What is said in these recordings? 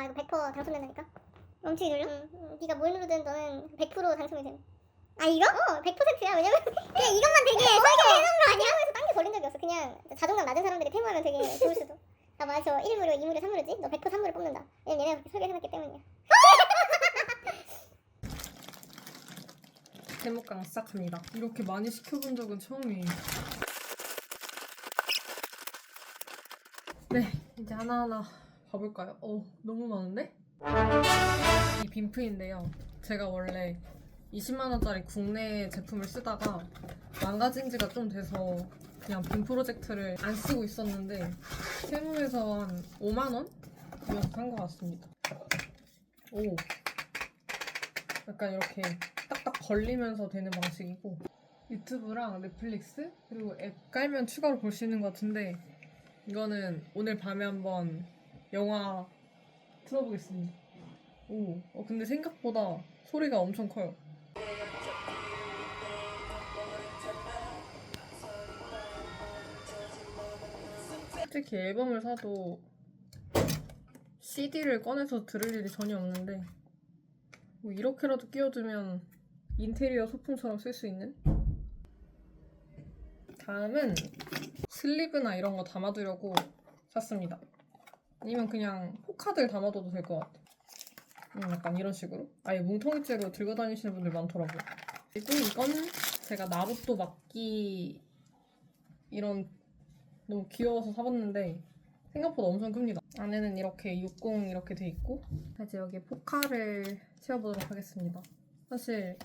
아 이거 100% 당첨된다니까? 멈추기 눌러? 응, 네가 뭘 누르든 너는 100% 당첨이 돼. 아 이거? 어 100%야 왜냐면 그냥 이것만 되게 설계해 놓은 거 아니야? 하면서 딴 게 걸린 적이 없어 그냥 자존감 낮은 사람들이 태무하면 되게 좋을 수도 아 맞아 저 1무료 2무료 3무료지? 너 100% 3무료 뽑는다 왜냐면 얘네가 그렇게 설계해놨기 때문이야 세목강 시작합니다. 이렇게 많이 시켜본 적은 처음이에요. 네, 이제 하나하나 봐볼까요? 어, 너무 많은데? 이 빔프인데요. 제가 원래 20만원짜리 국내 제품을 쓰다가 망가진 지가 좀 돼서 그냥 빔 프로젝트를 안 쓰고 있었는데 세무에서 한 5만원? 이어서 산것 같습니다. 오. 약간 이렇게 딱딱 걸리면서 되는 방식이고 유튜브랑 넷플릭스 그리고 앱 깔면 추가로 볼 수 있는 것 같은데 이거는 오늘 밤에 한번 영화 틀어보겠습니다. 오, 어, 근데 생각보다 소리가 엄청 커요. 솔직히 앨범을 사도 CD를 꺼내서 들을 일이 전혀 없는데 뭐 이렇게라도 끼워두면 인테리어 소품처럼 쓸 수 있는? 다음은 슬리브나 이런 거 담아두려고 샀습니다. 아니면 그냥 포카들 담아둬도 될 것 같아. 음, 약간 이런 식으로. 아예 뭉텅이째로 들고 다니시는 분들 많더라고요. 그리고 이건 제가 나루토 막기 이런 너무 귀여워서 사봤는데 생각보다 엄청 큽니다. 안에는 이렇게 60 이렇게 돼 있고 이제 여기 포카를 채워보도록 하겠습니다. 사실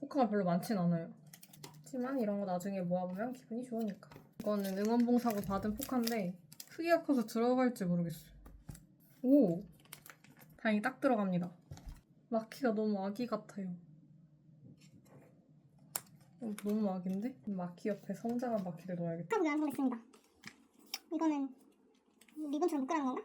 포카가 별로 많진 않아요. 하지만 이런 거 나중에 모아보면 기분이 좋으니까. 이거는 응원봉사고 받은 포카인데 크기가 커서 들어갈지 모르겠어요. 오! 다행히 딱 들어갑니다. 마키가 너무 아기 같아요. 어, 너무 아기인데? 마키 옆에 성장한 마키를 넣어야겠다. 카드 완성됐습니다 이거는 리본처럼 묶으라는 건가?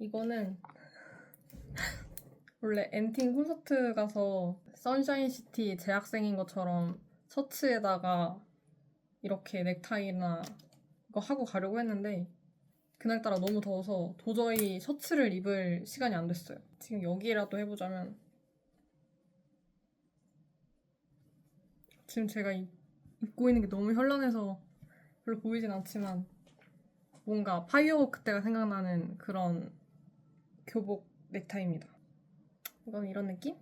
이거는 원래 엔팅 콘서트 가서 선샤인 시티 재학생인 것처럼 셔츠에다가 이렇게 넥타이나 이거 하고 가려고 했는데 그날따라 너무 더워서 도저히 셔츠를 입을 시간이 안 됐어요. 지금 여기라도 해보자면 지금 제가 입- 입고 있는 게 너무 현란해서 별로 보이진 않지만 뭔가 파이어워크 때가 생각나는 그런 교복 넥타이입니다. 이건 이런 느낌?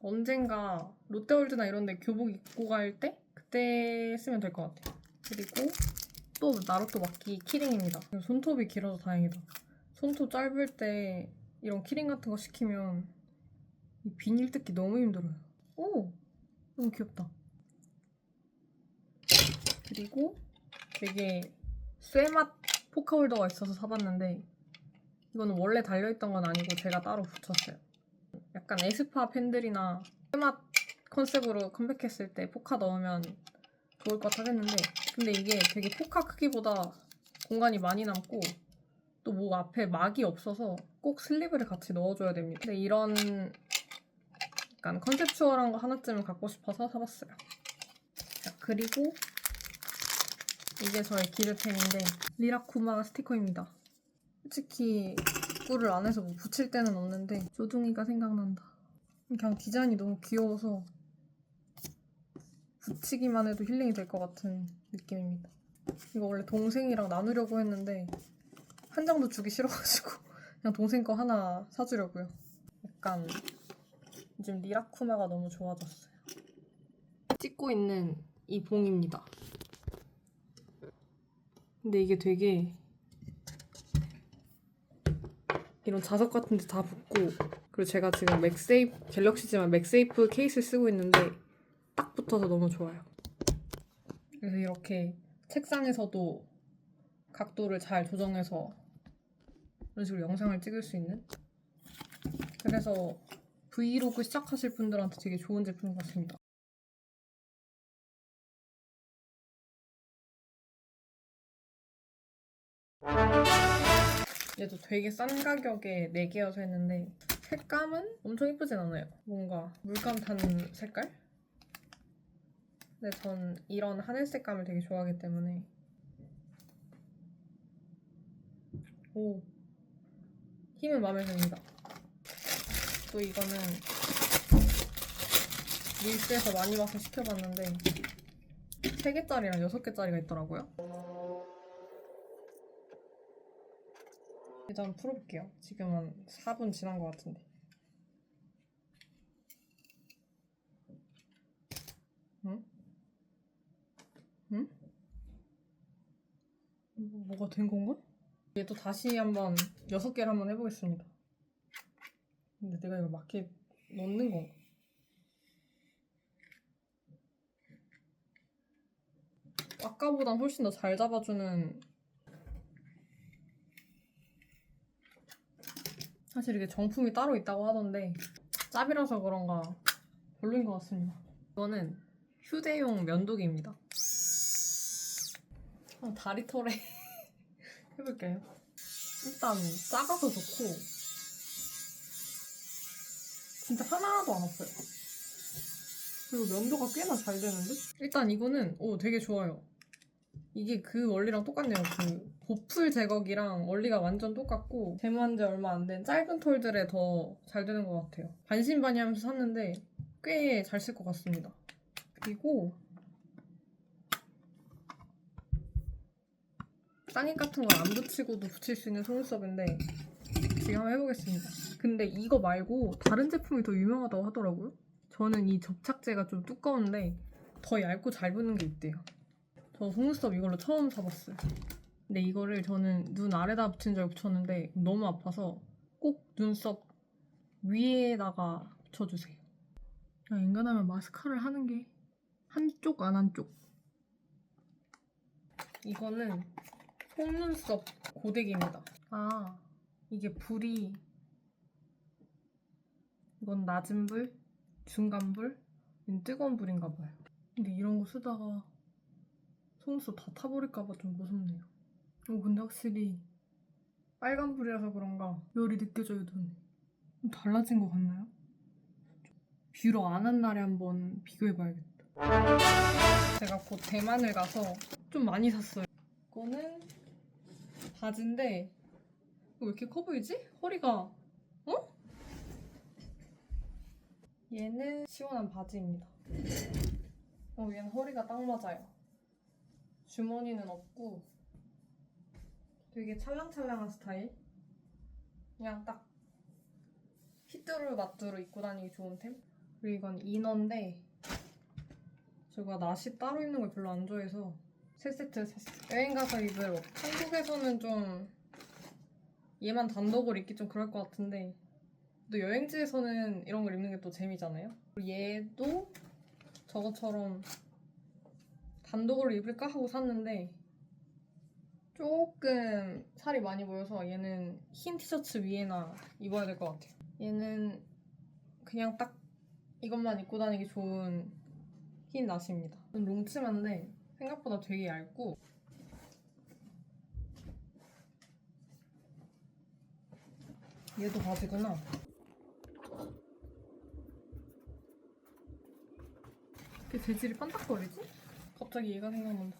언젠가 롯데월드나 이런 데 교복 입고 갈 때 그때 쓰면 될 것 같아요. 그리고 또 나루토 막기 키링입니다. 손톱이 길어서 다행이다. 손톱 짧을 때 이런 키링 같은 거 시키면 이 비닐 뜯기 너무 힘들어요. 오! 너무 귀엽다. 그리고 되게 쇠맛 포카홀더가 있어서 사봤는데 이거는 원래 달려있던 건 아니고 제가 따로 붙였어요. 약간 에스파 팬들이나 쇠맛 컨셉으로 컴백했을 때 포카 넣으면 좋을 것 같아 했는데 근데 이게 되게 포카 크기보다 공간이 많이 남고 또 뭐 앞에 막이 없어서 꼭 슬리브를 같이 넣어줘야 됩니다. 근데 이런 약간 컨셉추얼한 거 하나쯤은 갖고 싶어서 사봤어요. 자, 그리고 이게 저의 기르펜인데 리라쿠마 스티커입니다. 솔직히 꿀을 안 해서 뭐 붙일 때는 없는데 조둥이가 생각난다. 그냥 디자인이 너무 귀여워서 붙이기만 해도 힐링이 될 것 같은 느낌입니다. 이거 원래 동생이랑 나누려고 했는데 한 장도 주기 싫어가지고 그냥 동생 거 하나 사주려고요. 약간 요즘 리라쿠마가 너무 좋아졌어요. 찍고 있는 이 봉입니다. 근데 이게 되게 이런 자석 같은 데 다 붙고 그리고 제가 지금 맥세이프 갤럭시지만 맥세이프 케이스 쓰고 있는데 딱 붙어서 너무 좋아요. 그래서 이렇게 책상에서도 각도를 잘 조정해서 이런 식으로 영상을 찍을 수 있는 그래서 브이로그 시작하실 분들한테 되게 좋은 제품 같습니다. 얘도 되게 싼 가격에 4개여서 했는데 색감은 엄청 예쁘진 않아요. 뭔가 물감 탄 색깔? 근데 전 이런 하늘 색감을 되게 좋아하기 때문에 오 힘은 마음에 듭니다. 또 이거는 릴스에서 많이 봐서 시켜봤는데 3개짜리랑 6개짜리가 있더라고요. 일단 풀어볼게요. 지금 한 4분 지난 것 같은데. 응? 응? 뭐, 뭐가 된 건가? 얘도 다시 한번 6개를 한번 해보겠습니다. 근데 내가 이거 맞게 넣는 건가? 아까보단 훨씬 더 잘 잡아주는 사실 이게 정품이 따로 있다고 하던데 짭이라서 그런가 별로인 것 같습니다. 이거는 휴대용 면도기입니다. 한 다리 털에 해볼게요. 일단 작아서 좋고 진짜 하나도 안 아파요. 그리고 면도가 꽤나 잘 되는데? 일단 이거는 오 되게 좋아요. 이게 그 원리랑 똑같네요. 그 보풀 제거기랑 원리가 완전 똑같고 제모한 지 얼마 안 된 짧은 털들에 더 잘 되는 것 같아요. 반신반의하면서 샀는데 꽤 잘 쓸 것 같습니다. 그리고 쌍입 같은 걸 안 붙이고도 붙일 수 있는 속눈썹인데 지금 한번 해보겠습니다. 근데 이거 말고 다른 제품이 더 유명하다고 하더라고요. 저는 이 접착제가 좀 두꺼운데 더 얇고 잘 붙는 게 있대요. 저 속눈썹 이걸로 처음 사봤어요. 근데 이거를 저는 눈 아래다 붙인 줄 알고 붙였는데 너무 아파서 꼭 눈썹 위에다가 붙여주세요. 야, 인간하면 마스카라를 하는 게 한쪽 안 한쪽. 이거는 속눈썹 고데기입니다. 아, 이게 불이 이건 낮은 불, 중간 불, 뜨거운 불인가 봐요. 근데 이런 거 쓰다가 속눈썹 다 타버릴까봐 좀 무섭네요. 어, 근데 확실히 빨간 불이라서 그런가 열이 느껴져요, 눈에. 좀 달라진 것 같나요? 뷰러 안 한 날에 한번 비교해봐야겠다. 제가 곧 대만을 가서 좀 많이 샀어요. 이거는 바지인데 왜 이렇게 커 보이지? 허리가 어? 얘는 시원한 바지입니다. 어, 얘는 허리가 딱 맞아요. 주머니는 없고 되게 찰랑찰랑한 스타일. 그냥 딱 핏뚜루 마뚜루 입고 다니기 좋은 템. 그리고 이건 이너인데 제가 나시 따로 입는 걸 별로 안 좋아해서 세 세트 샀어요. 여행 가서 입을 옷. 한국에서는 좀 얘만 단독으로 입기 좀 그럴 것 같은데 또 여행지에서는 이런 걸 입는 게 또 재미잖아요. 얘도 저것처럼 단독으로 입을까 하고 샀는데 조금 살이 많이 보여서 얘는 흰 티셔츠 위에나 입어야 될 것 같아요. 얘는 그냥 딱 이것만 입고 다니기 좋은 흰 나시입니다. 좀 롱치만데 생각보다 되게 얇고 얘도 바지구나. 이렇게 재질이 반짝거리지? 갑자기 얘가 생각난다.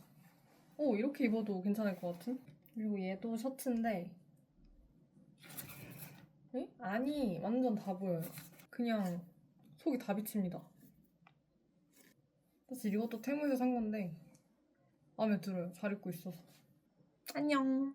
오 이렇게 입어도 괜찮을 것 같은? 그리고 얘도 셔츠인데 에? 아니 완전 다 보여요. 그냥 속이 다 비칩니다. 사실 이것도 테무에서 산 건데 마음에 들어요. 잘 입고 있어서. 안녕.